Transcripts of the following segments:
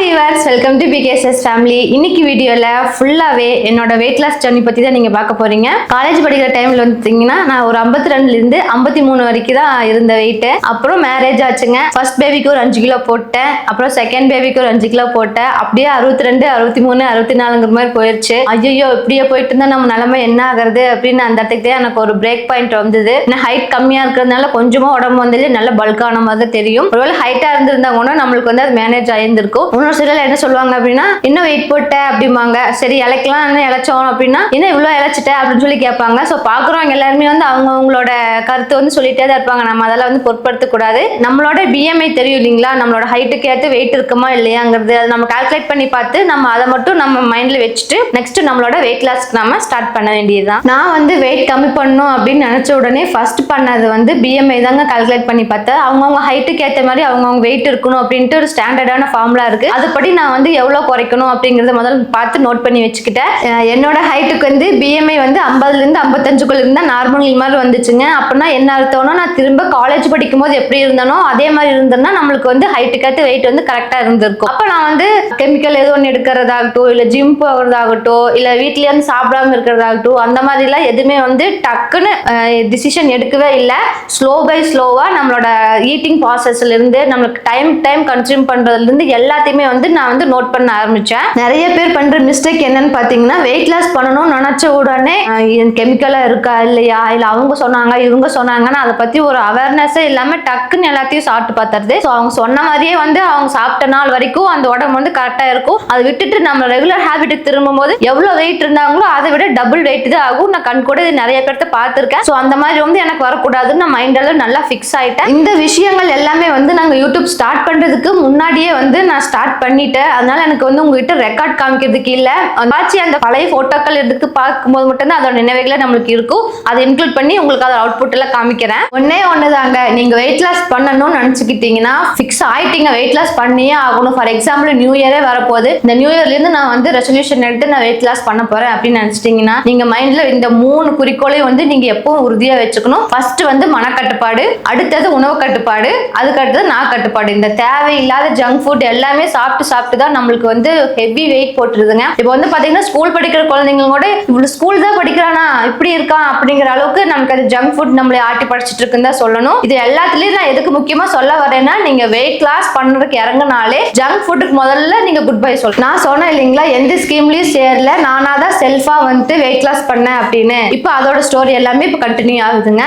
Viewers welcome to PKSS family இன்னைக்கு வீடியோவில் ஃபுல்லாகவே என்னோட வெயிட் லாஸ் ஜர்னி பற்றி தான் நீங்கள் பார்க்க போறீங்க. காலேஜ் படிக்கிற டைமில் வந்துட்டீங்கன்னா நான் ஒரு ஐம்பத்தி ரெண்டுலேருந்து ஐம்பத்தி மூணு வரைக்கும் தான் இருந்த வெயிட்டு அப்புறம் மேரேஜ் ஆச்சுங்க. ஃபர்ஸ்ட் பேபிக்கு ஒரு அஞ்சு கிலோ போட்டேன். அப்புறம் செகண்ட் பேபிக்கு ஒரு அஞ்சு கிலோ போட்டேன். அப்படியே அறுபத்தி ரெண்டு அறுபத்தி மூணு அறுபத்தி நாலுங்கிற மாதிரி போயிடுச்சு ஐயோ இப்படியே போயிட்டு இருந்தா நம்ம நிலைமை என்ன ஆகுறது அப்படின்னு அந்த இடத்துக்கு தான் எனக்கு ஒரு பிரேக் பாயிண்ட் வந்தது. நான் ஹைட் கம்மியாக இருக்கிறதுனால கொஞ்சமாக உடம்பு வந்தது நல்ல பல்கான மாதிரி தெரியும். ஒருவேளை ஹைட்டாக இருந்திருந்தா கூட நம்மளுக்கு வந்து அது மேனேஜ் ஆயிருந்திருக்கும். இன்னொரு என்ன சொல்லுவாங்க அப்படின்னா இன்னும் வெயிட் போட்ட? அப்படிம்பாங்க. சரி இலைக்கலாம் என்ன இழைச்சோம் அப்படின்னா என்ன இவ்வளோ இழைச்சிட்ட அப்படின்னு சொல்லி கேட்பாங்க. ஸோ பார்க்குறவங்க எல்லாருமே வந்து அவங்க அவங்களோட கருத்து வந்து சொல்லிட்டே தான் இருப்பாங்க. நம்ம அதெல்லாம் வந்து பொருட்படுத்தக்கூடாது நம்மளோட பிஎம்ஐ தெரியும் இல்லைங்களா? நம்மளோட ஹைட்டுக்கு ஏற்று வெயிட் இருக்குமா இல்லையாங்கிறது அதை நம்ம கால்குலேட் பண்ணி பார்த்து நம்ம அதை மட்டும் நம்ம மைண்டில் வச்சுட்டு நெக்ஸ்ட் நம்மளோட வெயிட் லாஸ்க்கு நம்ம ஸ்டார்ட் பண்ண வேண்டியதுதான். நான் வந்து வெயிட் கம்மி பண்ணணும் அப்படின்னு நினச்ச உடனே ஃபர்ஸ்ட் பண்ணது வந்து பிஎம்ஐ தாங்க கால்குலேட் பண்ணி பார்த்தேன். அவங்கவுங்க ஹைட்டுக்கு ஏற்ற மாதிரி அவங்கவுங்க வெயிட் இருக்கணும் அப்படின்ட்டு ஒரு ஸ்டாண்டர்டான ஃபார்முலா இருக்கு. அதுபடி நான் வந்து எவ்வளோ குறைக்கணும் அப்படிங்கிறத முதல்ல பார்த்து நோட் பண்ணி வச்சுக்கிட்டேன். என்னோட ஹைட்டுக்கு வந்து பிஎம்ஐ வந்து ஐம்பதுலேருந்து ஐம்பத்தஞ்சுக்குள்ள இருந்தால் நார்மல் மாதிரி வந்துச்சுங்க. அப்படின்னா என்ன அர்த்தம்னா நான் திரும்ப காலேஜ் படிக்கும் போது எப்படி இருந்தனோ அதே மாதிரி இருந்தேன்னா நம்மளுக்கு வந்து ஹைட்டுக்கேற்ற வெயிட் வந்து கரெக்டாக இருந்திருக்கும். அப்போ நான் வந்து கெமிக்கல் ஏதோ ஒன்று எடுக்கிறதாகட்டும் இல்லை ஜிம் போகிறதாகட்டும் இல்லை வீட்லேயே வந்து சாப்பிடாம இருக்கிறதாகட்டும் அந்த மாதிரிலாம் எதுவுமே வந்து டக்குன்னு டிசிஷன் எடுக்கவே இல்லை. ஸ்லோ பை ஸ்லோவாக நம்மளோட ஈட்டிங் ப்ராசஸ்லேருந்து நம்மளுக்கு டைம் டைம் கன்சியூம் பண்ணுறதுலேருந்து எல்லாத்தையுமே வந்து நான் வந்து நோட் பண்ண ஆரம்பிச்சேன். நிறைய பேர் பண்ற மிஸ்டேக் என்னன்னு பார்த்தீங்கன்னா வெயிட் லாஸ் பண்ணணும்னு நினச்ச உடனே கெமிக்கலாக இருக்கா இல்லையா? இல்லை அவங்க சொன்னாங்க இவங்க சொன்னாங்கன்னா அதை பற்றி ஒரு அவேர்னஸே இல்லாமல் டக்குன்னு எல்லாத்தையும் சாப்பிட்டு பார்த்துறது ஸோ அவங்க சொன்ன மாதிரியே வந்து அவங்க சாப்பிட்ட நாள் வரைக்கும் அந்த உடம்பு வந்து கரெக்டாக இருக்கும். அதை விட்டுட்டு நம்ம ரெகுலர் ஹேபிட்டுக்கு திரும்பும் போது எவ்வளோ வெயிட் இருந்தாங்களோ அதை விட டபுள் வெயிட் தான் ஆகும். நான் கண் கூட நிறைய பேர்த்த பார்த்துருக்கேன். ஸோ அந்த மாதிரி வந்து எனக்கு வரக்கூடாதுன்னு நான் மைண்டெல்லாம் நல்லா ஃபிக்ஸ் ஆயிட்டேன். இந்த விஷயங்கள் எல்லாமே வந்து நாங்கள் யூடியூப் ஸ்டார்ட் பண்ணுறதுக்கு முன்னாடியே வந்து நான் ஸ்டார்ட் பண்ணிட்டேன். அதனால எனக்கு வந்து உங்ககிட்ட ரெக்கார்ட் காமிக்கிறதுக்கு இல்லை. ஆச்சு அந்த பழைய ஃபோட்டோக்கள் எடுத்து பார்க்கும்போது மட்டும்தான் அதோட நினைவுகளை நம்மளுக்கு இருக்கும். அதை இன்க்ளூட் பண்ணி உங்களுக்கு அதோட அவுட்புட் எல்லாம் காமிக்கிறேன். ஒன்னே ஒன்று தாங்க நீங்கள் வெயிட் லாஸ் பண்ணணும்னு நினச்சிக்கிட்டீங்கன்னா ஃபிக்ஸ் ஆயிட்டீங்க. வெயிட் லாஸ் பண்ணியே ஆகணும். ஃபார் எக்ஸாம்பிள் நியூ இயரே வரப்போகுது. இந்த நியூ இயர்லேருந்து நான் வந்து ரெசல்யூஷன் எடுத்து நான் வெயிட் லாஸ் பண்ண போகிறேன் அப்படின்னு நினச்சிட்டிங்கன்னா நீங்கள் மைண்டில் இந்த மூணு குறிக்கோளையும் வந்து நீங்கள் எப்பவும் உறுதியாக வச்சுக்கணும். ஃபர்ஸ்ட் வந்து மனக்கட்டுப்பாடு அடுத்தது உணவு கட்டுப்பாடு அதுக்கடுத்தது நான் கட்டுப்பாடு. இந்த தேவையில்லாத ஜங்க் ஃபுட் எல்லாமே சாப்பிட்டு சாப்பிட்டு தான் நம்மளுக்கு வந்து ஹெவி வெயிட் போட்டுருதுங்க. இப்போ வந்து பார்த்தீங்கன்னா ஸ்கூல் படிக்கிற குழந்தைங்களோட இவ்வளோ ஸ்கூல் தான் படிக்கிறானா? இப்படி இருக்கான் அப்படிங்கிற அளவுக்கு நமக்கு அது ஜங்க் ஃபுட் நம்மளை ஆட்டி படிச்சுட்டு இருக்குன்னு தான் சொல்லணும். இது எல்லாத்துலேயும் நான் எதுக்கு முக்கியமாக சொல்ல வரேன்னா நீங்கள் வெயிட் லாஸ் பண்ணுறதுக்கு இறங்குனாலே ஜங்க் ஃபுட்டுக்கு முதல்ல நீங்கள் குட் பை சொல்லணும் நான் சொன்னேன் இல்லைங்களா எந்த ஸ்கீம்லேயும் சேரல நானாக தான் செல்ஃபாக வந்து வெயிட் லாஸ் பண்ணேன் அப்படின்னு. இப்போ அதோட ஸ்டோரி எல்லாமே இப்போ கண்டினியூ ஆகுதுங்க.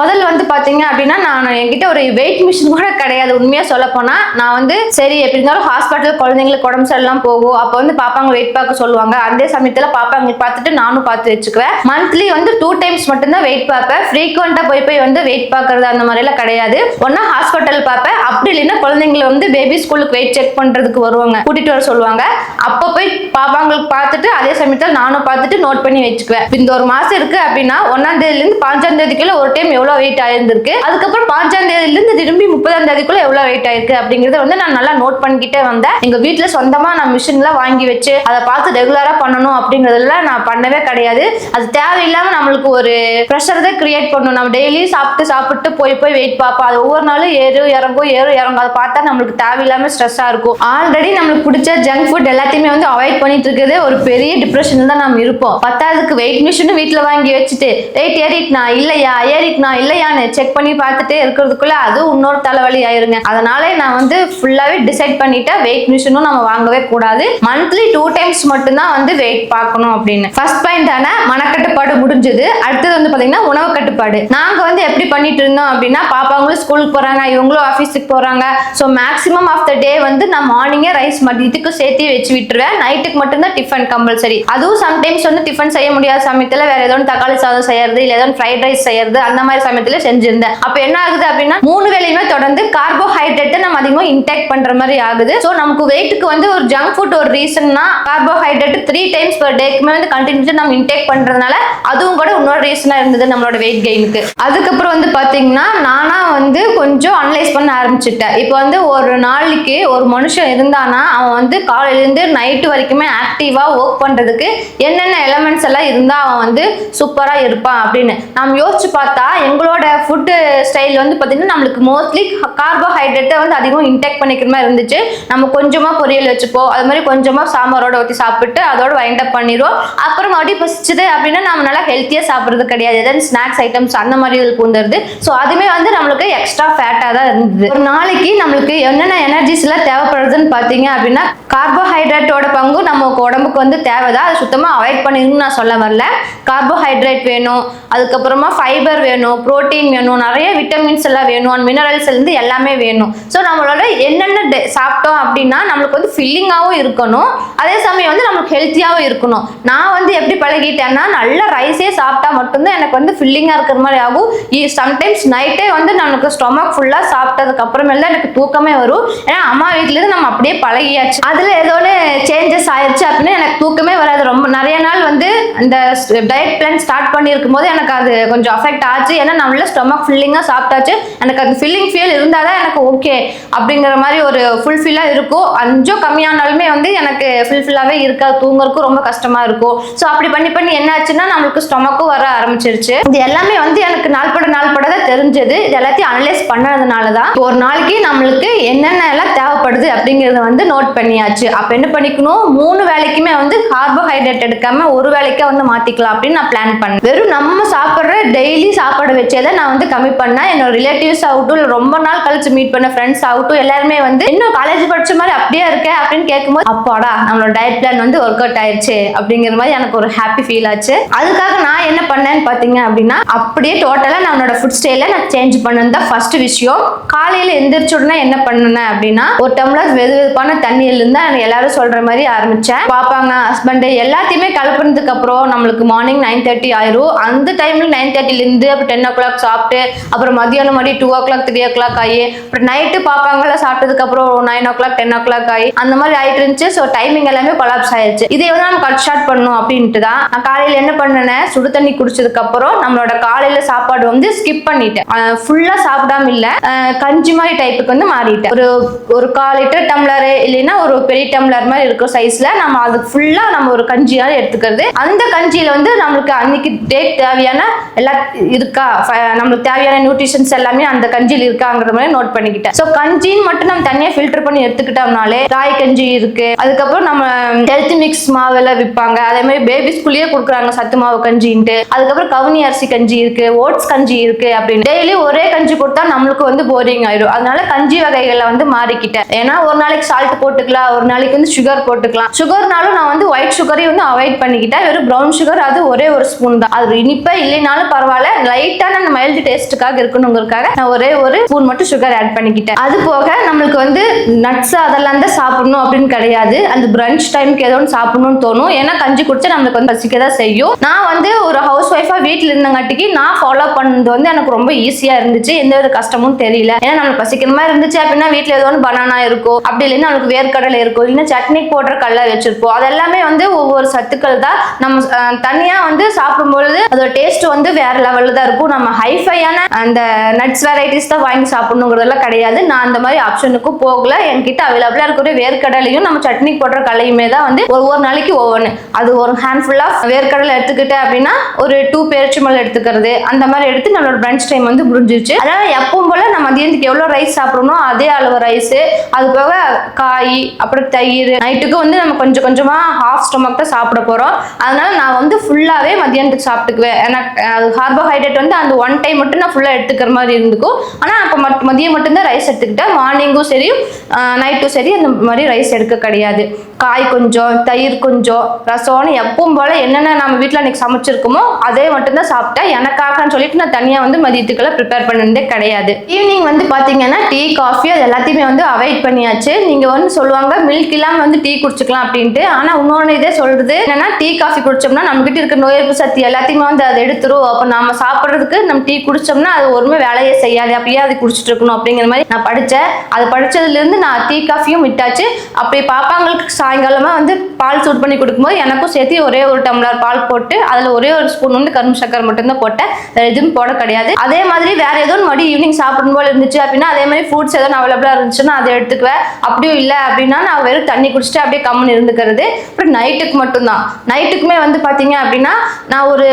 முதல்ல வந்து பார்த்தீங்க அப்படின்னா நான் என்கிட்ட ஒரு வெயிட் மிஷின் கூட கிடையாது. உண்மையாக சொல்ல போனால் நான் வந்து சரி எப்படி இருந்தாலும் ஹாஸ்பிட்டல் குழந்தைங்களுக்கு உடம்பு சரியெல்லாம் போகும். அப்போ வந்து பாப்பாங்க வெயிட் பார்க்க சொல்லுவாங்க. அதே சமயத்தில் பாப்பாங்க பார்த்துட்டு நானும் பார்த்து வச்சுக்குவேன். மந்த்லி வந்து டூ டைம்ஸ் மட்டும்தான் வெயிட் பார்ப்பேன் ஃப்ரீக்வெண்ட்டாக போய் போய் வந்து வெயிட் பார்க்கறது அந்த மாதிரிலாம் கிடையாது. ஒன்றா ஹாஸ்பிட்டல் பார்ப்பேன். அப்படி இல்லைன்னா குழந்தைங்களை வந்து பேபி ஸ்கூலுக்கு வெயிட் செக் பண்ணுறதுக்கு வருவாங்க. கூட்டிட்டு வர சொல்லுவாங்க. அப்போ போய் பாப்பாங்களுக்கு பார்த்துட்டு அதே சமயத்தில் நானும் பார்த்துட்டு நோட் பண்ணி வச்சுக்குவேன். இந்த ஒரு மாசம் இருக்கு அப்படின்னா ஒன்னாம் தேதியிலேருந்து பாஞ்சாம் தேதிக்குள்ள ஒரு டைம் எவ்வளோ வெயிட் ஆயிருந்திருக்கு? அதுக்கப்புறம் பாஞ்சாம் தேதியிலேருந்து திரும்பி முப்பதாம் தேதிக்குள்ள எவ்வளோ வெயிட் ஆயிருக்கு அப்படிங்கறத வந்து நான் நல்லா நோட் பண்ணிக்கிட்டே வந்தேன். எங்க வீட்டுல சொந்தமா நான் மிஷின்லாம் வாங்கி வச்சு அதை பார்த்து ரெகுலரா பண்ணணும் அப்படிங்கறதெல்லாம் நான் பண்ணவே கிடையாது. அது தேவையில்லாம நம்மளுக்கு ஒரு ப்ரெஷர் தான் கிரியேட் பண்ணணும் நம்ம டெய்லி சாப்பிட்டு சாப்பிட்டு போய் போய் வெயிட் பார்ப்போம். அது ஒவ்வொரு நாளும் ஏறு இறங்கும் ஏறு இறங்கும். அதை பார்த்தா நம்மளுக்கு தேவையில்லாம ஸ்ட்ரெஸ்ஸா இருக்கும். ஆல்ரெடி நம்மளுக்கு பிடிச்ச ஜங்க் ஃபுட் எல்லாத்தையும் வந்து அவாய்ட் பண்ணிட்டு இருக்கிறது ஒரு பெரிய டிப்ரெஷன்ல தான் நம்ம இருப்போம். பத்தாவதுக்கு வெயிட் மிஷினும் வீட்டில் வாங்கி வச்சுட்டு வெயிட் ஏறிட்டுனா இல்லையா? ஏறிட்டுனா இல்லையான்னு செக் பண்ணி பார்த்துட்டே இருக்கிறதுக்குள்ள அதுவும் இன்னொரு தலைவலி ஆயிருங்க. அதனால நான் வந்து ஃபுல்லாவே டிசைட் பண்ணிட்டேன் வெயிட் மிஷினும் நம்ம வாங்கவே கூடாது. மந்த்லி டூ டைம்ஸ் மட்டும்தான் வந்து வெயிட் பார்க்கணும் அப்படின்னு. ஃபர்ஸ்ட் பாயிண்ட் தானே மனக்கட்டுப்பாடு முடிஞ்சது. அடுத்தது வந்து பாத்தீங்கன்னா உணவு கட்டுப்பாடு. நாங்க வந்து எப்படி பண்ணிட்டு இருந்தோம் அப்படின்னா பாப்பாங்களும் ஸ்கூலுக்கு போறாங்க இவங்களும் ஆஃபீஸுக்கு போறாங்க. So maximum of the day வந்து நான் மார்னிங்கே ரைஸ் மதியத்துக்கு சேர்த்து வச்சு விட்டுருவேன். நைட்டுக்கு மட்டும்தான் டிஃபன் கம்பல்சரி அதுவும் சம்டைம்ஸ் வந்து டிஃபன் செய்ய முடியாத சமயத்தில் வேற ஏதோ தக்காளி சாதம் செய்யறது இல்லை ஏதோ ஃப்ரைட் ரைஸ் செய்யறது அந்த மாதிரி சமயத்துல செஞ்சிருந்தேன். அப்போ என்ன ஆகுது அப்படின்னா மூணு வேலையுமே தொடர்ந்து கார்போஹைட்ரேட்டை நம்ம அதிகமாக இன்டேக் பண்ற மாதிரி ஆகுது. ஸோ நமக்கு வெயிட்டுக்கு வந்து ஒரு ஜங்க் ஃபுட் ஒரு ரீசன்னா கார்போஹைட்ரேட் த்ரீ டைம்ஸ் பர் டேக்குமே வந்து கண்டினியூ நம்ம இன்டேக் பண்றதுனால அதுவும் கூட இன்னொரு ரீசனா இருந்தது நம்மளோட வெயிட் கெயினுக்கு அதுக்கப்புறம் வந்து பாத்தீங்கன்னா நானா வந்து கொஞ்சம் அனலைஸ் பண்ண ஆரம்பிச்சிட்டேன். இப்போ வந்து ஒரு நாளைக்கு ஒரு மனுஷன் இருந்தானா அவன் வந்து காலையிலேருந்து நைட்டு வரைக்குமே ஆக்டிவாக ஒர்க் பண்ணுறதுக்கு என்னென்ன எலமெண்ட்ஸ் எல்லாம் இருந்தால் அவன் வந்து சூப்பராக இருப்பான் அப்படின்னு. நாம் யோசிச்சு பார்த்தா எங்களோட ஃபுட்டு ஸ்டைல் வந்து பார்த்திங்கன்னா நம்மளுக்கு மோஸ்ட்லி கார்போஹைட்ரேட்டை வந்து அதிகமாக இன்டேக் பண்ணிக்கிற மாதிரி இருந்துச்சு. நம்ம கொஞ்சமாக பொரியல் வச்சுப்போம். அது மாதிரி கொஞ்சமாக சாம்பாரோட ஊற்றி சாப்பிட்டு அதோட வைண்ட் அப் பண்ணிடுவோம். அப்புறம் மறுபடியும் பசிச்சுது அப்படின்னா நம்ம நல்லா ஹெல்த்தியாக சாப்பிட்றது கிடையாது. ஏதாவது ஸ்நாக்ஸ் ஐட்டம்ஸ் அந்த மாதிரி இதுக்கு பூந்துருது. ஸோ அதுவுமே வந்து நம்மளுக்கு எக்ஸ்ட்ரா ஃபேட்டாக தான் இருந்தது. ஒரு நாளைக்கு நம்மளுக்கு என்னென்ன எனர்ஜிஸ் எல்லாம் தேவைப்படுறதுன்னு பார்த்தீங்க அப்படின்னா கார்போஹைட்ரேட் கார்போஹைட்ரேட்டோட பங்கு நம்ம உடம்புக்கு வந்து தேவைதான். அது சுத்தமாக அவாய்ட் பண்ணிருன்னு நான் சொல்ல வரல. கார்போஹைட்ரேட் வேணும். அதுக்கப்புறமா ஃபைபர் வேணும். புரோட்டீன் வேணும். நிறைய விட்டமின்ஸ் எல்லாம் வேணும். மினரல்ஸ் இருந்து எல்லாமே வேணும். ஸோ நம்மளோட என்னென்ன டே- சாப்பிட்டோம் அப்படின்னா நம்மளுக்கு வந்து ஃபில்லிங்காகவும் இருக்கணும். அதே சமயம் வந்து நம்மளுக்கு ஹெல்த்தியாகவும் இருக்கணும். நான் வந்து எப்படி பழகிட்டேன்னா நல்ல ரைஸே சாப்பிட்டா மட்டும்தான் எனக்கு வந்து ஃபில்லிங்காக இருக்கிற மாதிரி ஆகும். சம்டைம்ஸ் நைட்டே வந்து நமக்கு ஸ்டொமக் ஃபுல்லாக சாப்பிட்டதுக்கு அப்புறமேல தான் எனக்கு தூக்கமே வரும். ஏன்னா அம்மா வீட்டிலேருந்து நம்ம அப்படியே பழகியாச்சு. அதில் ஏதோ ஒன்று சேஞ்சஸ் ஆயிடுச்சு அப்படின்னு எனக்கு தூக்கமே வராது. ரொம்ப நிறைய நாள் வந்து இந்த டயட் பிளான் ஸ்டார்ட் பண்ணியிருக்கும் போது எனக்கு அது கொஞ்சம் அஃபெக்ட் ஆச்சு. ஏன்னா நம்மள ஸ்டொமக் ஃபில்லிங்காக சாப்பிட்டாச்சு. எனக்கு அது ஃபில்லிங் ஃபீல் இருந்தால் தான் எனக்கு ஓகே அப்படிங்கிற மாதிரி ஒரு ஃபுல்ஃபில்லாக இருக்கும். அஞ்சோ கம்மியானாலுமே வந்து எனக்கு ஃபுல்ஃபில்லாகவே இருக்காது. தூங்குறதுக்கும் ரொம்ப கஷ்டமாக இருக்கும். ஸோ அப்படி பண்ணி பண்ணி என்ன ஆச்சுன்னா நம்மளுக்கு ஸ்டொமக்கும் வர ஆரம்பிச்சிருச்சு. இது எல்லாமே வந்து எனக்கு நாள்பட நாள்பட தான் தெரிஞ்சது. இது எல்லாத்தையும் அனலைஸ் பண்ணதுனால தான் ஒரு நாளைக்கு நம்மளுக்கு என்னென்ன எல்லாம் தேவைப்படுது அப்படிங்கிறத வந்து நோட் பண்ணியாச்சு. அப்போ என்ன பண்ணிக்கணும். மூணு வேலைக்குமே வந்து கார்போஹைட்ரேட் எடுக்காம ஒரு வேலைக்கா வந்து மாத்திக்கலாம் அப்படின்னு நான் பிளான் பண்ணேன். வெறும் நம்ம சாப்பிட்ற டெய்லி சாப்பாடு வச்சே தான் நான் வந்து கம்மி பண்ணேன். என்னோட ரிலேட்டிவ்ஸ் ஆகட்டும் இல்லை ரொம்ப நாள் கழிச்சு மீட் பண்ண ஃப்ரெண்ட்ஸ் ஆகட்டும் எல்லாருமே வந்து இன்னும் காலேஜ் படிச்ச மாதிரி அப்படியே இருக்க? அப்படின்னு கேட்கும்போது அப்பாடா நம்மளோட டயட் பிளான் வந்து ஒர்க் அவுட் ஆயிருச்சு அப்படிங்கிற மாதிரி எனக்கு ஒரு ஹாப்பி ஃபீல் ஆச்சு. அதுக்காக நான் என்ன பண்ணேன்னு பார்த்தீங்க அப்படின்னா அப்படியே டோட்டலாக நம்மளோட ஃபுட் ஸ்டைல நான் சேஞ்ச் பண்ணது தான் ஃபர்ஸ்ட் விஷயம். காலையில் எந்திரிச்ச உடனே என்ன பண்ணேன் அப்படின்னா ஒரு டம்ளர் வெது வெதுப்பான தண்ணியில இருந்து எல்லாரும் சொல்ற மாதிரி ஆரம்பிச்சேன். பாப்பாங்க ஹஸ்பண்ட் எல்லாத்தையுமே கலப்புனதுக்கு அப்புறம் நம்மளுக்கு மார்னிங் நைன் தேர்ட்டி ஆயிரும். அந்த டைம்ல நைன் தேர்ட்டிலேருந்து அப்புறம் டென் ஓ கிளாக் சாப்பிட்டு அப்புறம் மதியானம் மாதிரி two o'clock three o'clock ஆகி அப்புறம் நைட்டு பாப்பாங்களாம் சாப்பிட்டதுக்கு அப்புறம் nine o'clock ten o'clock ஆகி அந்த மாதிரி ஆயிட்டு இருந்துச்சு. ஸோ டைமிங் எல்லாமே கொலாப்ஸ் ஆயிடுச்சு இதை வந்து நம்ம கட் ஷார்ட் பண்ணணும் அப்படின்ட்டு தான் நான் காலையில் என்ன பண்ணேன் சுடு தண்ணி குடிச்சதுக்கு அப்புறம் நம்மளோட காலையில சாப்பாடு வந்து ஸ்கிப் பண்ணிட்டேன். ஃபுல்லா சாப்பிடாம இல்ல. கஞ்சி மாதிரி டைப்புக்கு வந்து மாறிட்டேன். ஒரு ஒரு கால் லிட்டர் டம்ளர் இல்லைன்னா ஒரு பெரிய டம்ளர் மாதிரி இருக்கும் சைஸ்ல நம்ம அது ஃபுல்லா நம்ம ஒரு கஞ்சியால எடுத்துக்கிறது. அந்த கஞ்சியில வந்து நம்மளுக்கு அன்னைக்கு டேட் தேவையான எல்லா இருக்கா? நம்மளுக்கு தேவையான நியூட்ரிஷன்ஸ் எல்லாமே அந்த கஞ்சியில் இருக்காங்கிற மாதிரி நோட் பண்ணிக்கிட்டேன். ஸோ கஞ்சின்னு மட்டும் நம்ம தனியா ஃபில்டர் பண்ணி எடுத்துக்கிட்டோம்னாலே ராய் கஞ்சி இருக்கு. அதுக்கப்புறம் நம்ம ஹெல்த் மிக்ஸ் மாவெல்லாம் விற்பாங்க. அதே மாதிரி பேபிஸ்குள்ளேயே கொடுக்குறாங்க சத்து மாவு கஞ்சின்ட்டு. அதுக்கப்புறம் கவுனி அரிசி கஞ்சி இருக்கு ஓட்ஸ் கஞ்சி இருக்கு அப்படின்னு. டெய்லி ஒரே கஞ்சி கொடுத்தா நம்மளுக்கு வந்து போரிங் ஆயிடும். அதனால கஞ்சி வகைகளை வந்து மாறிக்கிட்டேன். ஏன்னா ஒரு நாளைக்கு சால்ட் போட்டுக்கலாம். ஒரு நாளைக்கு வந்து சுகர் போட்டுக்கலாம். சுகர்னாலும் நான் வந்து ஒயிட் சுகரையும் வந்து அவாய்ட் பண்ணிக்கிட்டேன். வெறும் ப்ரௌன் சுகர் அது ஒரே ஒரு ஸ்பூன் தான். அது இனிப்பா இல்லைனாலும் பரவாயில்ல. லைட்டான அந்த மைல்டு டேஸ்ட்டுக்காக இருக்கணுங்கிறதுக்காக நான் ஒரே ஒரு ஸ்பூன் மட்டும் சுகர் ஆட் பண்ணிக்கிட்டேன். அது போக நம்மளுக்கு வந்து நட்ஸ் அதெல்லாம் தான் சாப்பிடணும் அப்படின்னு கிடையாது. அந்த பிரஞ்ச் டைம்க்கு ஏதோ ஒன்று சாப்பிடணும்னு தோணும். ஏன்னா கஞ்சி குடிச்சா நம்மளுக்கு வந்து பசிக்க தான் செய்யும். நான் வந்து ஒரு ஹவுஸ் ஒய்ஃபா வீட்டில் இருந்தங்காட்டிக்கு நான் ஃபாலோ பண்ணது வந்து எனக்கு ரொம்ப ஈஸியா இருந்துச்சு. எந்த ஒரு கஷ்டமும் தெரியல. ஏன்னா நம்மளுக்கு பசிக்கிற மாதிரி இருந்துச்சு அப்படின்னா வீட்டில் ஏதோ ஒன்று பனானா இருக்கும் அப்படி இல்லைன்னா நம்மளுக்கு வேர்க்கடலை இருக்கும் இல்லைன்னா சட்னி போடுற கடலை வச்சிருப்போம். அதெல்லாமே வந்து ஒவ்வொரு சத்துக்கள் தான் நம்ம தனியாக தனியா வந்து சாப்பிடும்பொழுது அதோட டேஸ்ட் வந்து வேற லெவல்ல தான் இருக்கும். நம்ம ஹைஃபையான அந்த நட்ஸ் வெரைட்டிஸ் தான் வாங்கி சாப்பிடணுங்கிறதெல்லாம் கிடையாது. நான் அந்த மாதிரி ஆப்ஷனுக்கும் போகல. என்கிட்ட அவைலபிளா இருக்கிற வேர்க்கடலையும் நம்ம சட்னி போடுற கலையுமே தான் வந்து ஒவ்வொரு நாளைக்கு ஒவ்வொன்று அது ஒரு ஹேண்ட்ஃபுல் ஆஃப் வேர்க்கடலை எடுத்துக்கிட்டேன் அப்படின்னா ஒரு டூ பேரிச்சம்பழம் எடுத்துக்கிறது. அந்த மாதிரி எடுத்து நம்மளோட பிரஞ்ச் டைம் வந்து முடிஞ்சிருச்சு. அதனால எப்பவும் போல நம்ம மதியத்துக்கு எவ்வளோ ரைஸ் சாப்பிடணும் அதே அளவு ரைஸ் அது போக காய் அப்புறம் தயிர் நைட்டுக்கு வந்து நம்ம கொஞ்சம் கொஞ்சமா ஹாஃப் ஸ்டொமக் தான் சாப்பிட போறோம். அதனால நான் வந்து ஃபுல்லாவே மதியானத்துக்கு சாப்பிட்டுக்குவேன். ஏன்னா கார்போஹைட்ரேட் வந்து அந்த ஒன் டைம் மட்டும் நான் ஃபுல்லா எடுத்துக்கிற மாதிரி இருந்துக்கும். ஆனா அப்போ மட் மதியம் மட்டும்தான் ரைஸ் எடுத்துக்கிட்டேன் மார்னிங்கும் சரி நைட்டும் சரி அந்த மாதிரி ரைஸ் எடுக்க கிடையாது. காய் கொஞ்சம் தயிர் கொஞ்சம் ரசம்னு எப்பவும் போல என்னென்ன நம்ம வீட்டில் அன்னைக்கு சமைச்சிருக்கோமோ அதே மட்டும்தான் சாப்பிட்டேன் எனக்காகன்னு சொல்லிட்டு நான் தனியாக வந்து மதியத்துக்கெல்லாம் ப்ரிப்பேர் பண்ணதே கிடையாது. ஈவினிங் வந்து பார்த்தீங்கன்னா டீ காஃபி அது எல்லாத்தையுமே வந்து அவாய்ட் பண்ணியாச்சு. நீங்கள் வந்து சொல்லுவாங்க மில்க் இல்லாமல் வந்து டீ குடிச்சுக்கலாம் அப்படின்ட்டு. ஆனால் இன்னொன்று இதே சொல்றது என்னன்னா டீ காஃபி குடிச்சோம்னா நம்மகிட்ட இருக்க நோய் எதிர்ப்பு சக்தி எல்லாத்தையுமே வந்து அதை எடுத்துரும். அப்போ நம்ம சாப்பிட்றதுக்கு நம்ம டீ குடிச்சோம்னா அது ஒருமே வேலையே செய்யாது. அப்படியே அது குடிச்சிட்டு இருக்கணும் அப்படிங்கிற மாதிரி நான் படித்தேன் அது படித்ததுலேருந்து நான் டீ காஃபியும் விட்டாச்சு. அப்படி பாப்பாங்களுக்கு சாயங்காலமா வந்து பால் சூட் பண்ணி கொடுக்கும்போது எனக்கும் சேர்த்து ஒரே ஒரு டம்ளர் பால் போட்டு அதில் ஒரே ஒரு ஸ்பூன் வந்து கரும்பு சக்கரை மட்டும்தான் போட்டேன். வேற எதுவும் போட கிடையாது. அதே மாதிரி வேற ஏதோ மறுபடியும் ஈவினிங் சாப்பிடும் போல இருந்துச்சு அப்படின்னா அதே மாதிரி ஃப்ரூட்ஸ் எதுவும் அவைலபிளாக இருந்துச்சுன்னா அதை எடுத்துக்குவேன். அப்படியும் இல்லை அப்படின்னா நான் வெறும் தண்ணி குடிச்சிட்டு அப்படியே கம்முன்னு இருந்துக்கிறது. அப்புறம் நைட்டுக்கு மட்டும்தான். நைட்டுக்குமே வந்து பார்த்தீங்க அப்படின்னா நான் ஒரு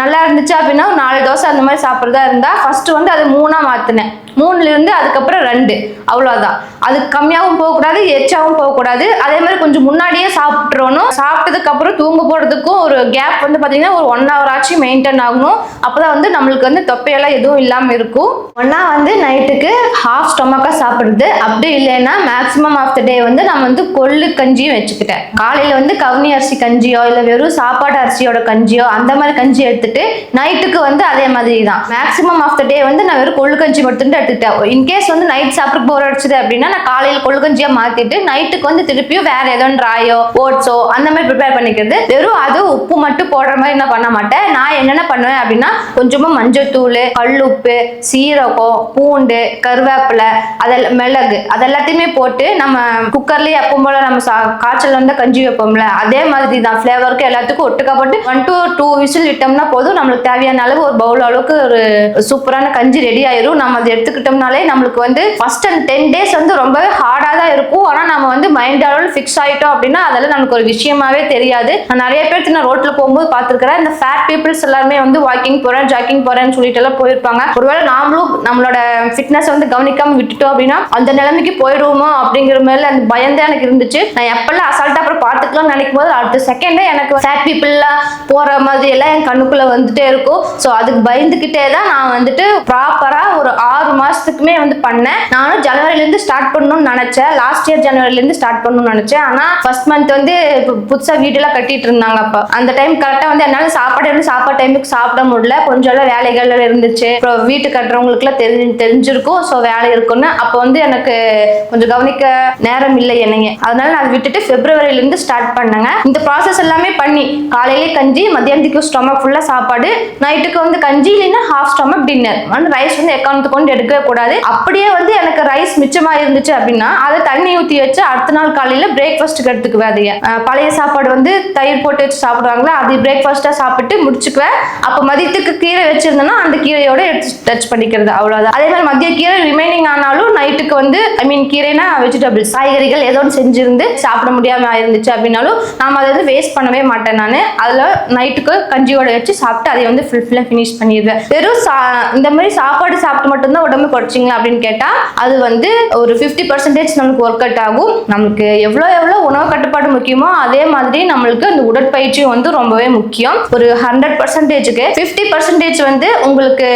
நல்லா இருந்துச்சு அப்படின்னா ஒரு நாலு தோசை அந்த மாதிரி சாப்பிட்றதா இருந்தால் ஃபஸ்ட்டு வந்து அதை மூணாக மாற்றினேன் மூணுல இருந்து அதுக்கப்புறம் ரெண்டு. அவ்வளோதான் அது கம்மியாகவும் போகக்கூடாது எச்சாவும் போகக்கூடாது. அதே மாதிரி கொஞ்சம் முன்னாடியே சாப்பிட்றணும் சாப்பிட்டதுக்கு அப்புறம் தூங்க போறதுக்கும் ஒரு கேப் வந்து பாத்தீங்கன்னா ஒரு ஒன் ஹவர் ஆச்சு மெயின்டைன் ஆகணும். அப்பதான் வந்து நம்மளுக்கு வந்து தொப்பையெல்லாம் எதுவும் இல்லாம இருக்கும். ஒன்னா வந்து நைட்டுக்கு ஹாஃப் ஸ்டொமக்கா சாப்பிடுறது. அப்படி இல்லைன்னா மேக்ஸிமம் ஆஃப் த டே வந்து நம்ம வந்து கொள்ளு கஞ்சியும் வச்சுக்கிட்டேன். காலையில வந்து கவுனி அரிசி கஞ்சியோ இல்ல வெறும் சாப்பாடு அரிசியோட கஞ்சியோ அந்த மாதிரி கஞ்சி எடுத்துட்டு நைட்டுக்கு வந்து அதே மாதிரி தான் மேக்ஸிமம் ஆஃப் த டே வந்து நான் வெறும் கொள்ளு கஞ்சி மட்டும் எடுத்துக்கிட்டேன். இன்கேஸ் வந்து நைட் சாப்பிட்டு போர் அடிச்சது அப்படின்னா நான் காலையில் கொள்ளு மாத்திட்டு நைட்டுக்கு வந்து திருப்பியும் வேற ஏதோ ராயோ ஓட்ஸோ அந்த மாதிரி ப்ரிப்பேர் பண்ணிக்கிறது. வெறும் அது உப்பு மட்டும் போடுற மாதிரி நான் பண்ண மாட்டேன். நான் என்னென்ன பண்ணுவேன் அப்படின்னா கொஞ்சமா மஞ்சத்தூள் கல்லுப்பு சீரகம் பூண்டு கருவேப்பிலை அதெல்லாம் மிளகு அதெல்லாத்தையுமே போட்டு நம்ம குக்கர்லயே எப்பவும் போல நம்ம சா- காய்ச்சல் வந்தா கஞ்சி வைப்போம்ல அதே மாதிரி தான் ஃப்ளேவருக்கு எல்லாத்துக்கும் ஒட்டுக்கா போட்டு ஒன் டூ டூ விசில் விட்டோம்னா போதும். நம்மளுக்கு தேவையான அளவு ஒரு பவுல் அளவுக்கு ஒரு சூப்பரான கஞ்சி ரெடி ஆயிரும். நம்ம அதை எடுத்துக்கிட்டோம்னாலே நம்மளுக்கு வந்து ஃபர்ஸ்ட் அண்ட் டென் டேஸ் வந்து ரொம்பவே ஹார்டாக தான் இருக்கும். ஆனால் நம்ம வந்து மைண்ட் அளவில் ஃபிக்ஸ் ஆகிட்டோம் அப்படின்னா அதெல்லாம் நமக்கு ஒரு விஷயமாவே தெரியாது. நான் நிறைய பேர்த்து நான் ரோட்டில் போகும்போது பார்த்துருக்கிறேன். இந்த ஃபேட் பீப்புள்ஸ் எல்லாருமே வந்து வாக்கிங் போகிறேன் ஜாக்கிங் போகிறேன்னு சொல்லிட்டு எல்லாம் போயிருப்பாங்க. ஒருவேளை நாமளும் நம்மளோட ஃபிட்னஸ் வந்து கவனிக்காம விட்டுட்டோம் அப்படின்னா அந்த நிலைமைக்கு போயிடுவோமோ அப்படிங்கிற மேல அந்த பயம் தான் எனக்கு இருந்துச்சு. நான் எப்பெல்லாம் அசால்ட்டாக அப்புறம் பார்த்துக்கலாம்னு நினைக்கும் போது அடுத்த செகண்டே எனக்கு ஃபேட் பீப்புள்லாம் போகிற மாதிரி எல்லாம் என் கண்ணுக்குள்ளே வந்துட்டே இருக்கும். ஸோ அதுக்கு பயந்துக்கிட்டே தான் நான் வந்துட்டு ப்ராப்பராக ஒரு ஆறு மாசத்துக்குமே வந்து பண்ணேன். நானும் ஜனவரில இருந்து ஸ்டார்ட் பண்ணணும்னு நினைச்சேன். லாஸ்ட் இயர் ஜனவரில இருந்து ஸ்டார்ட் பண்ணணும்னு நினைச்சேன். ஆனா ஃபர்ஸ்ட் மந்த் வந்து இப்ப புதுசா வீடெல்லாம் கட்டிட்டு இருந்தாங்க அப்ப. அந்த டைம் கரெக்டா வந்து என்னால சாப்பாடு இருந்து சாப்பாடு டைமுக்கு சாப்பிட முடியல. கொஞ்சம் எல்லாம் வேலைகள் இருந்துச்சு. அப்புறம் வீட்டு கட்டுறவங்களுக்குலாம் தெரிஞ்சு தெரிஞ்சிருக்கும். ஸோ வேலை இருக்குன்னு அப்போ வந்து எனக்கு கொஞ்சம் கவனிக்க நேரம் இல்லை என்னைங்க அதனால நான் அதை விட்டுட்டு பிப்ரவரியில இருந்து ஸ்டார்ட் பண்ணேங்க. இந்த ப்ராசஸ் எல்லாமே பண்ணி காலையிலே கஞ்சி மத்தியானத்துக்கு ஸ்டொமக் ஃபுல்லா சாப்பாடு நைட்டுக்கு வந்து கஞ்சி இல்லைன்னா ஹாஃப் ஸ்டொமக் டின்னர் வந்து ரைஸ் வந்து எக்காரணத்து கொண்டு எடுக்க கூடாது அப்படியே வந்து எனக்கு ரைஸ் மிச்சமா இருந்துச்சு அப்படின்னா அதை தண்ணி ஊற்றி வச்சு அடுத்த நாள் காலையில பிரேக்ஃபாஸ்ட்டுக்கு எடுத்துக்குவேன் அதைய பழைய சாப்பாடு வந்து தயிர் போட்டு வச்சு சாப்பிடுவாங்களா அது பிரேக்ஃபாஸ்ட்டாக சாப்பிட்டு முடிச்சுக்குவேன். அப்போ மதியத்துக்கு கீரை வச்சிருந்தேன்னா அந்த கீரையோட எடுத்து டச் பண்ணிக்கிறது அவ்வளோதான் அதே மாதிரி மதிய கீரை ரிமைனிங் ஆனாலும் நைட்டுக்கு வந்து ஐ மீன் கீரைனா வெஜிடபிள்ஸ் காய்கறிகள் ஏதோ ஒன்று செஞ்சிருந்து சாப்பிட முடியாம இருந்துச்சு அப்படின்னாலும் நாம அதை வந்து வேஸ்ட் பண்ணவே மாட்டேன் நான். அதில் நைட்டுக்கு கஞ்சியோட வச்சு சாப்பிட்டு அதை வந்து ஃபுல் ஃபினிஷ் பண்ணிடுவேன். வெறும் சா இந்த மாதிரி சாப்பாடு சாப்பிட்டு மட்டும்தான் உடம்பு குறைச்சிங்களா அப்படின்னு கேட்டால் அது வந்து ஒரு ஃபிஃப்டி பர்சன்டேஜ் நம்மளுக்கு ஒர்க் அவுட் ஆகும். நமக்கு எவ்வளோ எவ்வளோ உணவு கட்டுப்பாடு முக்கியமோ அதே மாதிரி நம்மளுக்கு அந்த உடற்பயிற்சியும் வந்து ரொம்பவே முக்கியம். ஒரு ஹண்ட்ரட் பர்சன்டேஜுக்கு ஃபிஃப்டி பர்சன்டேஜ் வந்து உங்களுக்கு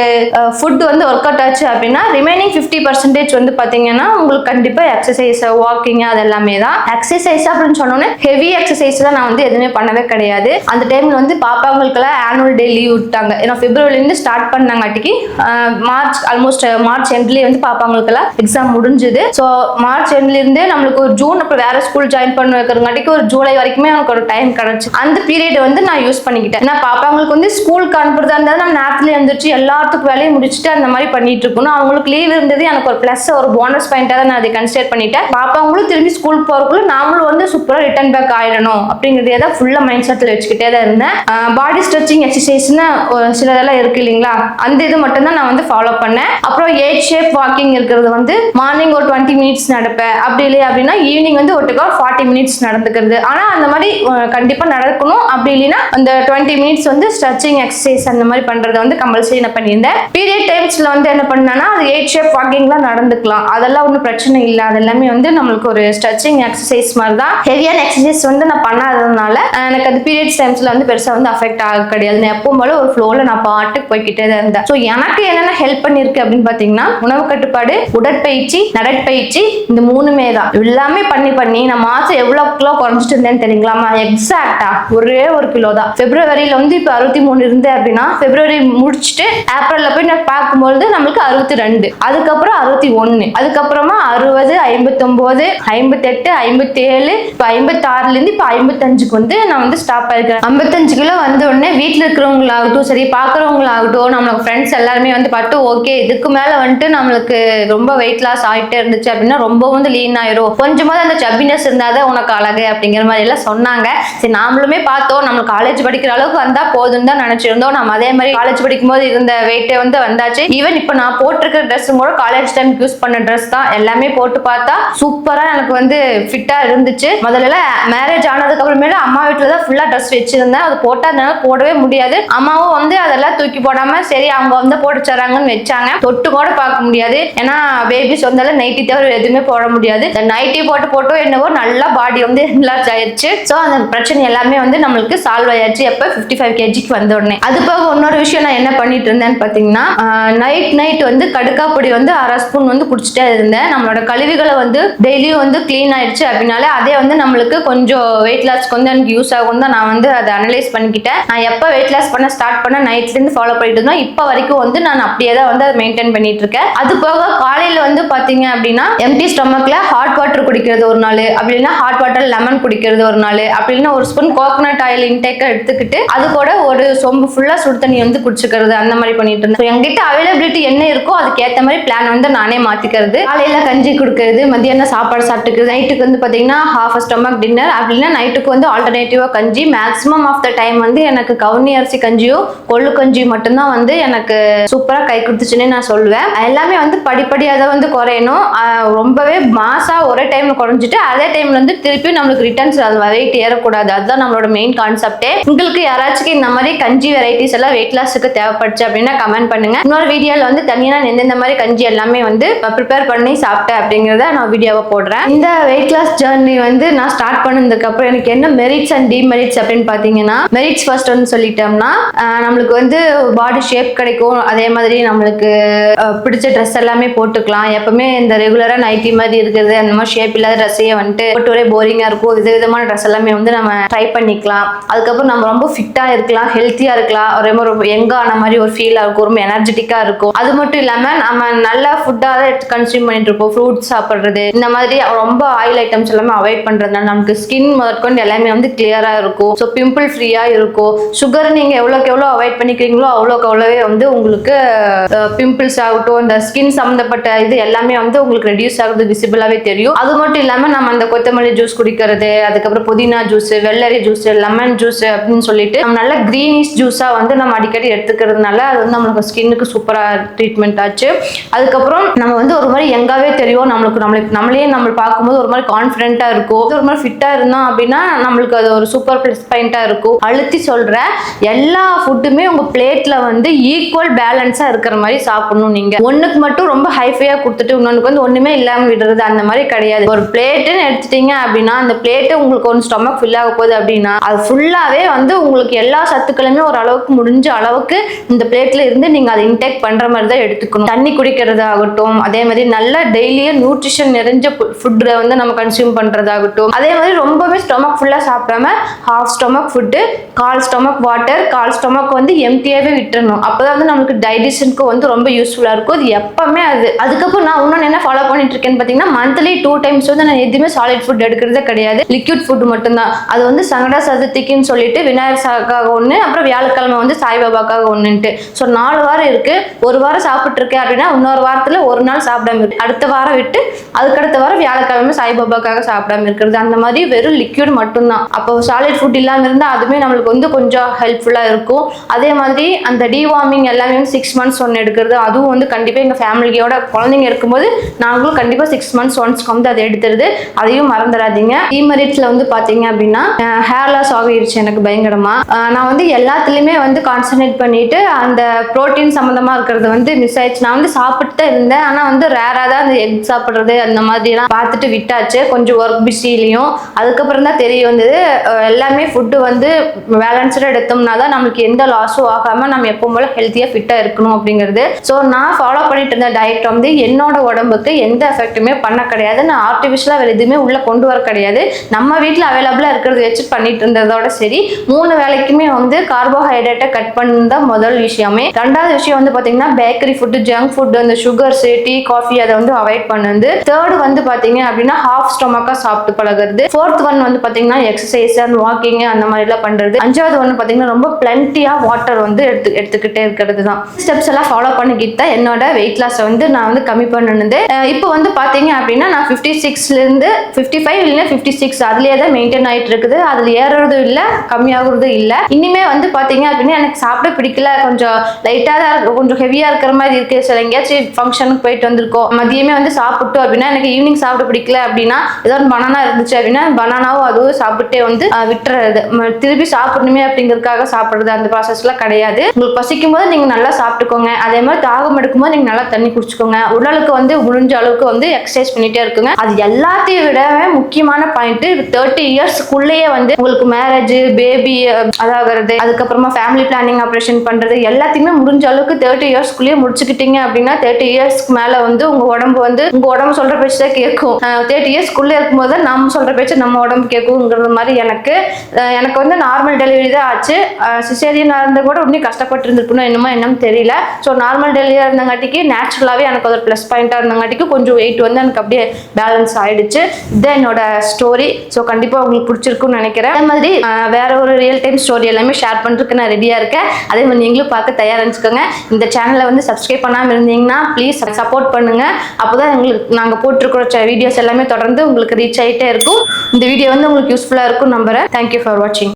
ஃபுட் வந்து ஒர்க் அவுட் ஆச்சு அப்படின்னா ரிமைனிங் ஃபிஃப்டி பர்சன்டேஜ் வந்து பார்த்தீங்கன்னா உங்களுக்கு கண்டிப்பாக எக்ஸசைஸ் வாக்கிங் அது எல்லாமே தான். எக்ஸசைஸ் அப்படின்னு சொன்னோன்னே ஹெவி எக்ஸசைஸ்லாம் நான் வந்து எதுவுமே பண்ணவே கிடையாது. அந்த டைம்ல வந்து பாப்பாங்களுக்கெல்லாம் ஆனுவல் டே லீவ் விட்டாங்க. ஏன்னா பிப்ரவரிலேருந்து ஸ்டார்ட் பண்ணாங்காட்டிக்கு மார்ச் ஆல்மோஸ்ட் மார்ச் மார்ச் எண்ட்லேயே வந்து பாப்பாங்களுக்கெல்லாம் எக்ஸாம் முடிஞ்சுது. ஸோ மார்ச் எண்ட்லேருந்து நம்மளுக்கு ஒரு ஜூன் அப்புறம் வேற ஸ்கூல் ஜாயின் பண்ண வைக்கிறங்காட்டிக்கு ஒரு ஜூலை வரைக்குமே எனக்கு ஒரு டைம் கிடச்சி. அந்த பீரியட் வந்து நான் யூஸ் பண்ணிக்கிட்டேன். ஏன்னா பாப்பாங்களுக்கு வந்து ஸ்கூலுக்கு அனுப்புறதா இருந்தால் நம்ம நேரத்துல எழுந்திரிச்சு எல்லாத்துக்கும் வேலையும் முடிச்சுட்டு அந்த மாதிரி பண்ணிட்டு இருக்கணும். அவங்களுக்கு லீவ் இருந்தது எனக்கு ஒரு ப்ளஸ் ஒரு போனஸ் பாயிண்டாக தான் நான் அதை கன்சிடர் பண்ணிட்டேன். பாப்பாங்களும் திரும்பி ஸ்கூல் போறதுக்குள்ள நாமளும் வந்து சூப்பராக ரிட்டர்ன் பேக் ஆயிடணும் அப்படிங்கிறதே தான் ஃபுல்லாக மைண்ட் செட்டில் வச்சுக்கிட்டே தான் இருந்தேன். பாடி ஸ்ட்ரெச்சிங் எக்ஸசைஸ்னு சிலதெல்லாம் இருக்கு இல்லைங்களா? அந்த இது மட்டும் தான் நான் வந்து ஃபாலோ பண்ணேன். அப்புறம் எயிட் ஷேப் வாக்கிங் இருக்கிறது வந்து மார்னிங் ஒரு டுவெண்ட்டி மினிட்ஸ் நடப்பேன். அப்படி இல்லையா அப்படின்னா ஈவினிங் வந்து ஒட்டுக்கா ஃபார்ட்டி மினிட்ஸ் நடந்துக்கிறது. ஆனால் அந்த மாதிரி கண்டிப்பாக நடக்கணும். அப்படி இல்லைன்னா அந்த டுவெண்ட்டி மினிட்ஸ் வந்து ஸ்ட்ரெச்சிங் எக்ஸசைஸ் அந்த மாதிரி பண்ணுறது வந்து கம்பல்சரி நான் பண்ணியிருந்தேன். பீரியட் டைம்ஸில் வந்து என்ன பண்ணேன்னா அது எயிட் ஷேப் வாக்கிங்லாம் நடந்துக்கலாம். அதெல்லாம் ஒன்றும் பிரச்சனை இல்லை. அது எல்லாமே வந்து நம்மளுக்கு ஒரு ஸ்ட்ரெச்சிங் எக்ஸசைஸ் மாதிரி தான். ஹெவியான எக்ஸசைஸ் வந்து நான் பண்ணாததுனால எனக்கு அது பீரியட்ஸ் டைம்ஸில் வந்து பெருசாக வந்து அஃபெக்ட் ஆக கிடையாது. நான் எப்பவும் போல ஒரு ஃப்ளோவில் நான் பாட்டுக்கு போய்கிட்டே தான் இருந்தேன். ஸோ எனக்கு என்னென்ன ஹெல்ப் பண்ணியிருக்கு அப்படின்னு பார்த்தீங்கன்னா உணவு கட்டுப்பாடு உடற்பயிற்சி நடற்பயிற்சி இந்த மூணுமே தான். எல்லாமே பண்ணி பண்ணி நான் மாசம் எவ்வளவு கிலோ குறைஞ்சிட்டு இருந்தேன்னு தெரியுங்களாமா எக்ஸாக்டா ஒரே ஒரு கிலோ தான். பிப்ரவரியில வந்து இப்போ அறுபத்தி மூணு இருந்தேன் அப்படின்னா பிப்ரவரி முடிச்சுட்டு ஏப்ரல்ல போய் நான் பார்க்கும்பொழுது நம்மளுக்கு அறுபத்தி ரெண்டு. அதுக்கப்புறம் அறுபத்தி ஒன்று அதுக்கப்புறமா அறுபது ஐம்பத்தொம்போது ஐம்பத்தெட்டு ஐம்பத்தி ஏழு இப்போ ஐம்பத்தாறுல இருந்து இப்போ ஐம்பத்தஞ்சுக்கு வந்து நான் வந்து ஸ்டாப் ஆயிருக்கேன். ஐம்பத்தஞ்சு கிலோ வந்த உடனே வீட்டில் இருக்கிறவங்களாகட்டும் சரி பார்க்குறவங்களாகட்டும் நம்மளுக்கு ஃப்ரெண்ட்ஸ் எல்லாருமே வந்து பார்த்து ஓகே இதுக்கு மேலே வந்துட்டு நம்மளுக்கு ரொம்ப வெயிட் லாஸ் ஆகிட்டே இருந்துச்சு அப்படின்னா ரொம்ப வந்து லீன் ஆயிரும். கொஞ்சமாவது அந்த சப்பினஸ் இருந்தால் உனக்கு அழகு அப்படிங்கிற மாதிரி எல்லாம் சொன்னாங்க. சரி நாமளுமே பார்த்தோம். நம்ம காலேஜ் படிக்கிற அளவுக்கு வந்தா போதும் தான் நினைச்சிருந்தோம். நம்ம அதே மாதிரி காலேஜ் படிக்கும் போது இருந்த வெயிட்டே வந்து வந்தாச்சு. ஈவன் இப்போ நான் போட்டிருக்கிற ட்ரெஸ் கூட காலேஜ் டைம் யூஸ் பண்ண ட்ரெஸ் தான் எல்லாமே போட்டு பார்த்தா சூப்பரா எனக்கு வந்து ஃபிட்டா இருந்துச்சு. முதல்ல மேரேஜ் ஆனதுக்கு அப்புறமேல அம்மா வீட்டுல தான் ஃபுல்லா ட்ரெஸ் வச்சிருந்தேன். அது போட்டா அதனால போடவே முடியாது. அம்மாவும் வந்து அதெல்லாம் தூக்கி போடாம சரி அவங்க வந்து போட்டு வச்சாங்கன்னு வச்சாங்க. தொட்டு கூட பார்க்க முடியாது. ஏன்னா பேபிஸ் வந்தாலும் நைட்டி தவிர எதுவுமே போட முடியாது. நைட்டி போட்டு போட்டோ என்னவோ நல்லா பாடி வந்து என்லார்ஜ் ஆயிடுச்சு ஸோ அந்த பிரச்சனை எல்லாமே வந்து நம்மளுக்கு சால்வ் ஆயிடுச்சு எப்போ? ஃபிஃப்டி ஃபைவ் கேஜிக்கு வந்த உடனே. அது போக இன்னொரு விஷயம் நான் என்ன பண்ணிட்டு இருந்தேன்னு பார்த்தீங்கன்னா நைட் நைட் வந்து கடுக்கா பொடி வந்து அரை ஸ்பூன் வந்து குடிச்சிட்டே இருந்தேன். நம்மளோட கழிவுகளை வந்து டெய்லியும் வந்து க்ளீன் ஆயிடுச்சு அப்படின்னாலே அதே வந்து நம்மளுக்கு கொஞ்சம் வெயிட் லாஸ்க்கு வந்து எனக்கு யூஸ் ஆகும் தான் நான் வந்து அதை அனலைஸ் பண்ணிக்கிட்டேன். நான் எப்போ வெயிட் லாஸ் பண்ண ஸ்டார்ட் பண்ண நைட்லேருந்து ஃபாலோ பண்ணிட்டு இருந்தோம். இப்போ வரைக்கும் வந்து நான் அப்படியே தான் வந்து அதை மெயின்டைன் பண்ணிட்டு இருக்கேன் அது போக காலையில் வந்து பாத்தீங்க அப்படின்னா எம்டி ஸ்டொமக்ல ஹாட் வாட்டர் குடிக்கிறது ஒரு நாள் அப்படின்னா ஹாட் வாட்டர் லெமன் குடிக்கிறது ஒரு நாள் அப்படின்னா ஒரு ஸ்பூன் கோகனட் ஆயில் இன்டேக்கை எடுத்துக்கிட்டு அது கூட ஒரு சொம்பு ஃபுல்லாக சுடு தண்ணி வந்து குடிச்சுக்கிறது அந்த மாதிரி பண்ணிட்டு இருந்தேன். என்கிட்ட அவைலபிலிட்டி என்ன இருக்கோ அதுக்கேற்ற மாதிரி பிளான் வந்து நானே மாற்றிக்கிறது காலையில் கஞ்சி கொடுக்கறது மத்தியானம் சாப்பாடு சாப்பிட்டுக்கிறது நைட்டுக்கு வந்து பாத்தீங்கன்னா ஹாஃப் ஸ்டொமக் டின்னர் அப்படின்னா நைட்டுக்கு வந்து ஆல்டர்னேட்டிவா கஞ்சி. மேக்ஸிமம் ஆஃப் த டைம் வந்து எனக்கு கவுனி அரிசி கஞ்சியோ கொள்ளு கஞ்சியும் மட்டும்தான் வந்து எனக்கு சூப்பராக கை கொடுத்துச்சுன்னே நான் சொல்லுவேன். எல்லாமே வந்து படிப்படியாக தான் வந்து குறையணும். ரொம்பவே மாசா ஒரே டைம்ல குறைஞ்சிட்டு அதே டைம்ல வந்து திருப்பி நம்மளுக்கு ரிட்டர்ன்ஸ் அது வெயிட் ஏறக்கூடாது. அதுதான் நம்மளோட மெயின் கான்செப்டே உங்களுக்கு யாராச்சும் இந்த மாதிரி கஞ்சி வெரைட்டிஸ் எல்லாம் வெயிட் லாஸுக்கு தேவைப்படுச்சு அப்படின்னா கமெண்ட் பண்ணுங்க. இன்னொரு வீடியோல வந்து தனியாக நான் எந்தெந்த மாதிரி கஞ்சி எல்லாமே வந்து ப்ரிப்பேர் பண்ணி சாப்பிட்டேன் அப்படிங்கிறத நான் வீடியோவை போடுறேன். இந்த வெயிட் லாஸ் ஜேர்னி வந்து நான் ஸ்டார்ட் பண்ணதுக்கு அப்புறம் எனக்கு என்ன மெரிட்ஸ் அண்ட் டிமெரிட்ஸ் அப்படின்னு பார்த்தீங்கன்னா மெரிட்ஸ் ஃபர்ஸ்ட் வந்து சொல்லிட்டோம்னா நம்மளுக்கு வந்து பாடி ஷேப் கிடைக்கும். அதே மாதிரி நம்மளுக்கு பிடிச்ச ட்ரெஸ் எல்லாமே போட்டுக்கலாம். எப்பவுமே இந்த ரெகுலரா நைட்டி மாதிரி இருக்கிறது அந்த மாதிரி ஷேப் இல்லாத ட்ரெஸ்ஸையே வந்துட்டு போட்டு ஒரே போரிங்கா இருக்கும். வித விதமான ட்ரெஸ் எல்லாமே வந்து நம்ம ட்ரை பண்ணிக்கலாம். அதுக்கப்புறம் நம்ம ரொம்ப ஃபிட்டா இருக்கலாம் ஹெல்த்தியா இருக்கலாம். ஒரு ரொம்ப ரொம்ப யங்கா ஆன மாதிரி ஒரு ஃபீலாக இருக்கும். ரொம்ப எனர்ஜெட்டிக்கா இருக்கும். அது மட்டும் இல்லாம நம்ம நல்ல ஃபுட்டா கன்சியூம் பண்ணிட்டு இருப்போம். ஃப்ரூட்ஸ் சாப்பிடுறது இந்த மாதிரி ரொம்ப ஆயில் ஐட்டம்ஸ் எல்லாமே அவாய்ட் பண்றதுனால நமக்கு ஸ்கின் முதற்கொண்டு எல்லாமே வந்து கிளியரா இருக்கும். ஸோ பிம்பிள் ஃப்ரீயா இருக்கும். சுகர் நீங்க எவ்வளோக்கு எவ்வளோ அவாய்ட் பண்ணிக்கிறீங்களோ அவ்வளோக்கு அவ்வளோவே வந்து உங்களுக்கு பிம்பிள்ஸ் ஆகட்டும் இந்த ஸ்கின் சம்மந்தப்பட்ட இது எல்லாமே வந்து உங்களுக்கு ரெடியூஸ் ஆகுறது விசிபிளாகவே தெரியும். அது மட்டும் இல்லாமல் நம்ம அந்த கொத்தமல்லி ஜூஸ் குடிக்கிறது அதுக்கப்புறம் புதினா ஜூஸ் வெள்ளரி ஜூஸ் லெமன் ஜூஸ் அப்படின்னு சொல்லிட்டு நம்ம நல்ல கிரீனிஷ் ஜூஸாக வந்து நம்ம அடிக்கடி எடுத்துக்கிறதுனால அது வந்து நம்மளுக்கு ஸ்கின்னுக்கு சூப்பராக ட்ரீட்மெண்ட் ஆச்சு. அதுக்கப்புறம் நம்ம வந்து ஒரு மாதிரி எங்காவே தெரியும். நம்மளுக்கு நம்மளுக்கு நம்மளே நம்ம பார்க்கும்போது ஒரு மாதிரி கான்ஃபிடென்ட்டாக இருக்கும். ஒரு மாதிரி ஃபிட்டாக இருந்தோம் அப்படின்னா நம்மளுக்கு அது ஒரு சூப்பர் ப்ளஸ் பாயிண்ட்டாக இருக்கும். அழுத்தி சொல்கிறேன் எல்லா ஃபுட்டுமே உங்கள் பிளேட்டில் வந்து ஈக்குவல் பேலன்ஸாக இருக்கிற மாதிரி சாப்பிடணும் நீங்க ஒண்ணுக்கு மட்டும் ரொம்ப ஹைஃபையா கொடுத்துட்டு இன்னொன்றுக்கு வந்து ஒண்ணுமே இல்லாம விடுறது அந்த மாதிரி கிடையாது. ஒரு பிளேட்டுன்னு எடுத்துட்டீங்க அப்படின்னா அந்த பிளேட்டு உங்களுக்கு ஒன்று ஸ்டொமக் ஃபில் ஆக போகுது அப்படின்னா அது ஃபுல்லாவே வந்து உங்களுக்கு எல்லா சத்துக்களுமே ஒரு அளவுக்கு முடிஞ்ச அளவுக்கு இந்த பிளேட்ல இருந்து நீங்க அதை இன்டேக் பண்ற மாதிரி தான் எடுத்துக்கணும். தண்ணி குடிக்கிறது ஆகட்டும் அதே மாதிரி நல்லா டெய்லியும் நியூட்ரிஷன் நிறைஞ்ச ஃபுட்டை வந்து நம்ம கன்சியூம் பண்றதாகட்டும் அதே மாதிரி ரொம்பவே ஸ்டொமக் ஃபுல்லா சாப்பிடாம ஹாஃப் ஸ்டொமக் ஃபுட்டு கால் ஸ்டொமக் வாட்டர் கால் ஸ்டொமக் வந்து எம்டியாவே விட்டுறணும். அப்பதான் வந்து நமக்கு டைஜஷனுக்கு வந்து ரொம்ப யூஸ்ஃபுல்லா இருக்கும். அது எப்பவுமே அது. அதுக்கப்புறம் நான் இன்னொன்று என்ன ஃபாலோ பண்ணிட்டு இருக்கேன்னு பார்த்தீங்கன்னா மந்த்லி டூ டைம்ஸ் வந்து நான் எதுவுமே சாலிட் ஃபுட் எடுக்கிறதே கிடையாது. லிக்விட் ஃபுட் மட்டும்தான். அது வந்து சங்கடா சதுர்த்திக்குன்னு சொல்லிட்டு விநாயகர் சாக்காக ஒன்று அப்புறம் வியாழக்கிழமை வந்து சாய்பாபாக்காக ஒன்றுன்ட்டு ஸோ நாலு வாரம் இருக்கு. ஒரு வாரம் சாப்பிட்டுருக்கேன் அப்படின்னா இன்னொரு வாரத்தில் ஒரு நாள் சாப்பிடாம இருக்கு அடுத்த வாரம் விட்டு அதுக்கடுத்த வாரம் வியாழக்கிழமை சாய்பாபாக்காக சாப்பிடாம இருக்கிறது. அந்த மாதிரி வெறும் லிக்யூட் மட்டும்தான். அப்போ சாலிட் ஃபுட் இல்லாமல் இருந்தால் அதுவுமே நம்மளுக்கு வந்து கொஞ்சம் ஹெல்ப்ஃபுல்லாக இருக்கும். அதே மாதிரி அந்த டிவார்மிங் எல்லாமே சிக்ஸ் மந்த்ஸ் ஒன்று எடுக்கிறது அதுவும் வந்து கண்டிப்பாக எங்கள் ஃபேமிலியோட குழந்தைங்க இருக்கும்போது நாங்களும் கண்டிப்பாக சிக்ஸ் மந்த்ஸ் ஒன்ஸ்க்கு வந்து அதை எடுத்துருது. அதையும் மறந்துடாதீங்க. டிமெரிட்ஸில் வந்து பார்த்தீங்க அப்படின்னா ஹேர் லாஸ் ஆகிருச்சு எனக்கு பயங்கரமாக நான் வந்து எல்லாத்துலேயுமே வந்து கான்சன்ட்ரேட் பண்ணிட்டு அந்த ப்ரோட்டீன் சம்மந்தமாக இருக்கிறது வந்து மிஸ் ஆயிடுச்சு. நான் வந்து சாப்பிட்டு தான் இருந்தேன். ஆனால் வந்து ரேராக தான் அந்த எக் சாப்பிட்றது அந்த மாதிரிலாம் பார்த்துட்டு விட்டாச்சு. கொஞ்சம் ஒர்க் பிஸிலையும் அதுக்கப்புறம் தான் தெரிய வந்தது எல்லாமே ஃபுட்டு வந்து பேலன்ஸ்டாக எடுத்தோம்னா தான் நம்மளுக்கு எந்த லாஸும் ஆகாமல் நம்ம எப்பவும் போல ஹெல்த்தியாக ஃபிட்டாக இருக்கணும் அப்படிங்கிறது. ஸோ நான் ஃபாலோ பண்ணிட்டு இருந்த டயட் வந்து என்னோட உடம்புக்கு எந்த எஃபெக்ட்டுமே பண்ண கிடையாது. நான் ஆர்டிஃபிஷியலாக வேறு எதுவுமே உள்ளே கொண்டு வர கிடையாது. நம்ம வீட்டில் அவைலபிளாக இருக்கிறத வச்சு பண்ணிட்டு இருந்ததோட சரி. மூணு வேலைக்குமே வந்து கார்போஹைட்ரேட்டை கட் பண்ண முதல் விஷயமே. ரெண்டாவது விஷயம் வந்து பார்த்தீங்கன்னா பேக்கரி ஃபுட்டு ஜங்க் ஃபுட்டு அந்த சுகர்ஸ் டீ காஃபி அதை வந்து அவாய்ட் பண்ணுது தேர்டு வந்து பார்த்தீங்க அப்படின்னா ஹாஃப் ஸ்டொமக்காக சாப்பிட்டு பழகுறது. ஃபோர்த் ஒன் வந்து பார்த்தீங்கன்னா எக்ஸசைஸ் அண்ட் வாக்கிங் அந்த மாதிரிலாம் பண்ணுறது அஞ்சாவது ஒன்று பார்த்தீங்கன்னா ரொம்ப பிளண்டியாக வாட்டர் வந்து எடுத்து எடுத்துக்கிட்டே இருக்கிறது தான். ஸ்டெப்ஸ் எல்லாம் ஃபாலோ பண்ணிக்கிட்டு தான் என்னோட வெயிட் லாஸை வந்து நான் வந்து கம்மி பண்ணுனது இப்போ வந்து பார்த்தீங்க அப்படின்னா நான் ஃபிஃப்டி சிக்ஸ்லேருந்து ஃபிஃப்டி ஃபைவ் இல்லைன்னா ஃபிஃப்டி சிக்ஸ் அதுலேயே தான் மெயின்டைன் ஆயிட்டு இருக்குது. அதில் ஏறுறதும் இல்லை கம்மியாகிறதும் இல்லை. இனிமே வந்து பார்த்தீங்க அப்படின்னா எனக்கு சாப்பிட பிடிக்கல. கொஞ்சம் லைட்டாக தான் இருக்கு கொஞ்சம் ஹெவியாக இருக்கிற மாதிரி இருக்கு. சில எங்கேயாச்சும் ஃபங்க்ஷனுக்கு போயிட்டு வந்திருக்கோம். மதியமே வந்து சாப்பிட்டோம் அப்படின்னா எனக்கு ஈவினிங் சாப்பிட பிடிக்கல அப்படின்னா ஏதாவது பனானா இருந்துச்சு அப்படின்னா பனானாவும் அதுவும் சாப்பிட்டே வந்து விட்டுறது. திருப்பி சாப்பிடணுமே அப்படிங்கிறதுக்காக சாப்பிடுறது அந்த ப்ராசஸ்லாம் கிடையாது. உங்களுக்கு பசிக்கும் போது நீங்கள் நல்லா சாப்பிட்டுக்கோங்க. அதே மாதிரி தாகம் இருக்கும்போது நீங்கள் நல்லா தண்ணி குடிச்சுக்கோங்க. உடலுக்கு வந்து முடிஞ்ச அளவுக்கு வந்து எக்ஸசைஸ் பண்ணிட்டே இருக்குங்க. அது எல்லாத்தையும் விட முக்கியமான பாயிண்ட் தேர்ட்டி இயர்ஸ்க்குள்ளேயே வந்து உங்களுக்கு மேரேஜ் பேபி அதாகிறது அதுக்கப்புறமா ஃபேமிலி பிளானிங் ஆப்ரேஷன் பண்றது எல்லாத்தையுமே முடிஞ்ச அளவுக்கு தேர்ட்டி இயர்ஸ்க்குள்ளேயே முடிச்சுக்கிட்டீங்க அப்படின்னா தேர்ட்டி இயர்ஸ்க்கு மேல வந்து உங்க உடம்பு வந்து உங்க உடம்பு சொல்ற பேச்சு தான் கேட்கும். தேர்ட்டி இயர்ஸ்க்குள்ளே இருக்கும்போது நம்ம சொல்ற பேச்சு நம்ம உடம்பு கேட்குங்கிறது மாதிரி எனக்கு எனக்கு வந்து நார்மல் டெலிவரி தான் ஆச்சு. சிசேரியனாக இருந்த கூட இன்னும் கஷ்டப்பட்டு இருந்திருக்கணும் என்னமோ என்னன்னு தெரியல ஸோ நார்மல் டெலிவரியாக இருந்தங்காட்டிக்கு நேச்சுரலாகவே எனக்கு ஒரு ப்ளஸ் பாயிண்ட்டாக இருந்தங்காட்டிக்கு கொஞ்சம் வெயிட் வந்து எனக்கு அப்படியே பேலன்ஸ் ஆகிடுச்சு இதுதான் என்னோட ஸ்டோரி ஸோ கண்டிப்பாக உங்களுக்கு பிடிச்சிருக்குன்னு நினைக்கிறேன். அதே மாதிரி வேற ஒரு ரியல் டைம் ஸ்டோரி எல்லாமே ஷேர் பண்ணுறதுக்கு நான் ரெடியாக இருக்கேன். அதே மாதிரி நீங்களும் பார்க்க தயாராக இருந்துச்சுக்கோங்க இந்த சேனலை வந்து சப்ஸ்கிரைப் பண்ணாமல் இருந்தீங்கன்னா ப்ளீஸ் சப்போர்ட் பண்ணுங்க. அப்போதான் எங்களுக்கு நாங்கள் போட்டிருக்கிற வீடியோஸ் எல்லாமே தொடர்ந்து உங்களுக்கு ரீச் ஆகிட்டே இருக்கும். இந்த வீடியோ வந்து உங்களுக்கு யூஸ்ஃபுல்லாக இருக்கும் நம்புறேன். தேங்க்யூ ஃபார் வாட்சிங்